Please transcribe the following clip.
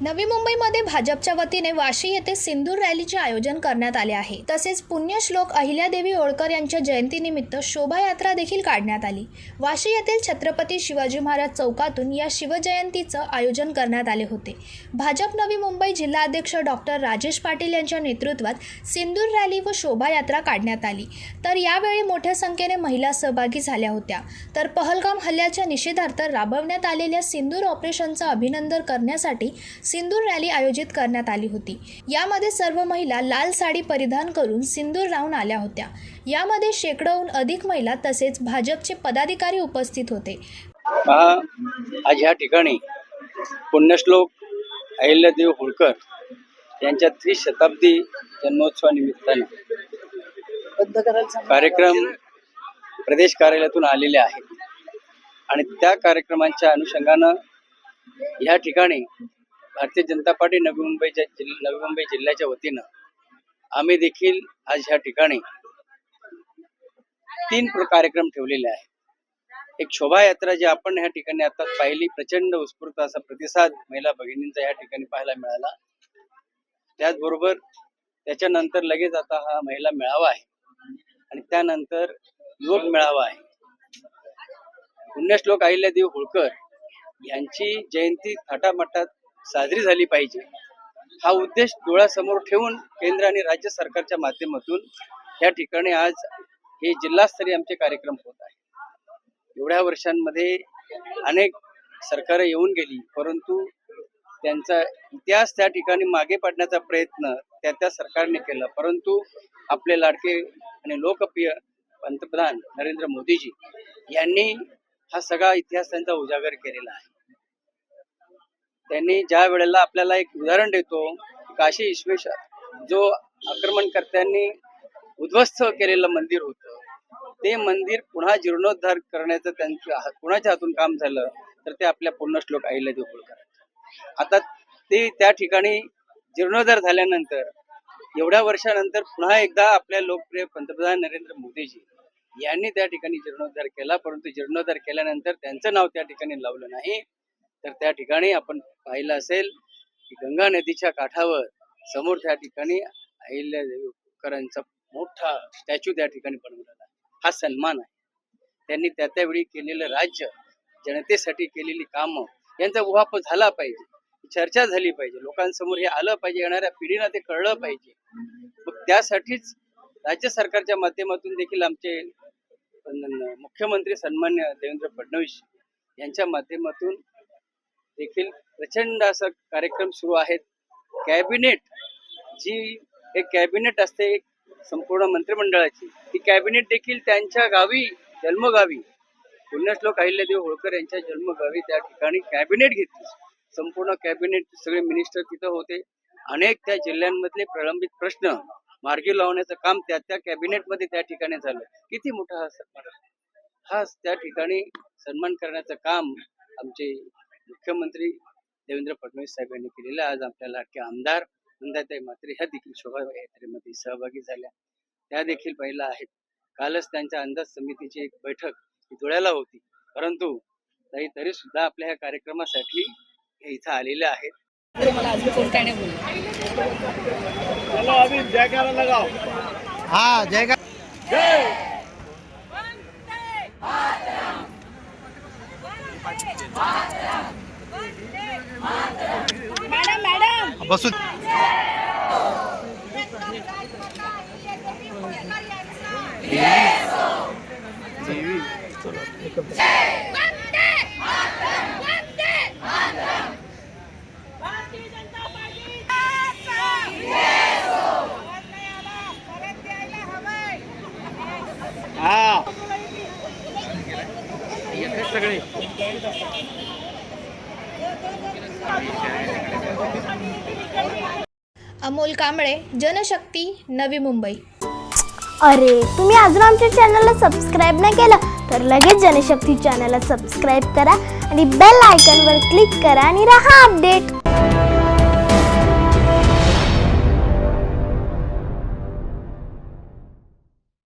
नवी मुंबईमध्ये भाजपच्या वतीने वाशी येथे सिंदूर रॅलीचे आयोजन करण्यात आले आहे. तसेच पुण्यश्लोक अहिल्यादेवी होळकर यांच्या जयंतीनिमित्त शोभायात्रा देखील काढण्यात आली. वाशी येथील छत्रपती शिवाजी महाराज चौकातून या शिवजयंतीचं आयोजन करण्यात आले होते. भाजप नवी मुंबई जिल्हाध्यक्ष डॉक्टर राजेश पाटील यांच्या नेतृत्वात सिंदूर रॅली व शोभायात्रा काढण्यात आली. तर यावेळी मोठ्या संख्येने महिला सहभागी झाल्या होत्या. तर पहलगाम हल्ल्याच्या निषेधार्थ राबवण्यात आलेल्या सिंदूर ऑपरेशनचं अभिनंदन करण्यासाठी सिंदूर रॅली आयोजित करण्यात आली होती. यामध्ये सर्व महिला लाल साडी परिधान करून सिंदूर लावून आल्या होत्या. यामध्ये शेकडोहून अधिक महिला तसेच भाजपचे पदाधिकारी उपस्थित होते. आज ह्या ठिकाणी पुण्यश्लोक अहिल्यादेव होळकर यांच्या त्रिशताब्दी जन्मोत्सवानिमित्ताने कार्यक्रम प्रदेश कार्यालयातून आलेले आहेत. आणि त्या कार्यक्रमांच्या अनुषंगानं ह्या ठिकाणी भारतीय जनता पार्टी नवी मुंबईच्या जिल्हा नवी मुंबई जिल्ह्याच्या वतीनं आम्ही देखील आज ह्या ठिकाणी तीन कार्यक्रम ठेवलेले आहेत. एक शोभायात्रा जी आपण ह्या ठिकाणी आता पाहिली प्रचंड उत्स्फूर्त असा प्रतिसाद महिला भगिनींचा या ठिकाणी पाहायला मिळाला. त्याचबरोबर त्याच्यानंतर लगेच आता हा महिला मेळावा आहे आणि त्यानंतर युवक मेळावा आहे. पुण्यश्लोक अहिल्यादेव होळकर यांची जयंती थाटामाटात साजरी झाली पाहिजे. हा उद्देश डोळ्यासमोर ठेवून केंद्र आणि राज्य सरकारच्या माध्यमातून या ठिकाणी आज हे जिल्हास्तरीय आमचे कार्यक्रम होत आहे. एवढ्या वर्षांमध्ये अनेक सरकार येऊन गेली परंतु त्यांचा इतिहास त्या ठिकाणी मागे पाडण्याचा प्रयत्न त्या त्या सरकारने केला. परंतु आपले लाडके आणि लोकप्रिय पंतप्रधान नरेंद्र मोदीजी यांनी हा सगळा इतिहास त्यांचा उजागर केलेला आहे. त्यांनी ज्या वेळेला आपल्याला एक उदाहरण देतो काशी विश्वेश्वर जो आक्रमणकर्त्यांनी उद्ध्वस्त केलेलं मंदिर होतं ते मंदिर पुन्हा जीर्णोद्धार करण्याचं त्यांचं कुणाच्या हातून काम झालं तर ते आपल्या पूर्ण श्लोक आईला होळकर आता ते त्या ठिकाणी जीर्णोद्धार झाल्यानंतर एवढ्या वर्षानंतर पुन्हा एकदा आपल्या लोकप्रिय पंतप्रधान नरेंद्र मोदीजी यांनी त्या ठिकाणी जीर्णोद्धार केला परंतु जीर्णोद्धार केल्यानंतर त्यांचं नाव त्या ठिकाणी लावलं नाही. तर त्या ठिकाणी आपण पाहिलं असेल की गंगा नदीच्या काठावर समोर त्या ठिकाणी अहिल्यादेवी देवकरांचा मोठा स्टॅच्यू त्या ठिकाणी बनवलेला हा सन्मान आहे. त्यांनी त्या त्यावेळी केलेलं राज्य जनतेसाठी केलेली कामं यांचा उहाप झाला पाहिजे. चर्चा झाली पाहिजे. लोकांसमोर हे आलं पाहिजे. येणाऱ्या पिढीला ते कळलं पाहिजे. मग त्यासाठीच राज्य सरकारच्या माध्यमातून देखील आमचे मुख्यमंत्री सन्मान्य देवेंद्र फडणवीस यांच्या माध्यमातून देखील प्रचंड असं कार्यक्रम सुरू आहेत. कॅबिनेट जी एक कॅबिनेट असते संपूर्ण मंत्रिमंडळाची ती कॅबिनेट देखील त्यांच्या गावी जन्मगावी पुण्यश्लोक अहिल्यादेव होळकर यांच्या जन्मगावी त्या ठिकाणी कॅबिनेट घेतली. संपूर्ण कॅबिनेट सगळे मिनिस्टर तिथं होते. अनेक त्या जिल्ह्यांमधले प्रलंबित प्रश्न मार्गी लावण्याचं काम त्या त्या कॅबिनेटमध्ये त्या ठिकाणी झालं. किती मोठा हा सन्मान हा त्या ठिकाणी सन्मान करण्याचं काम आमचे मुख्यमंत्री देवेंद्र फडणवीस साहेब यांनी केलेलं. आज आपल्या लाडके आमदार नंदाताई मात्रे ह्या देखील शोभायात्रेमध्ये सहभागी झाल्या. त्या देखील पहिल्या आहेत. कालच त्यांच्या अंदाज समितीची एक बैठक ही धुळ्याला होती. परंतु ताई तरी सुद्धा आपल्या ह्या कार्यक्रमासाठी हे इथं आलेले आहेत. हाँ जय बसू भारतीय जनता पार्टी परत नाही आला परत द्यायला हवंय हाँ अमोल कांबळे जनशक्ती नवी मुंबई. अरे तुम्ही अजून आमच्या चॅनलला सबस्क्राईब नाही केलं तर लगेच जनशक्ती चॅनलला सबस्क्राईब करा आणि बेल आयकॉनवर क्लिक करा आणि राहा अपडेट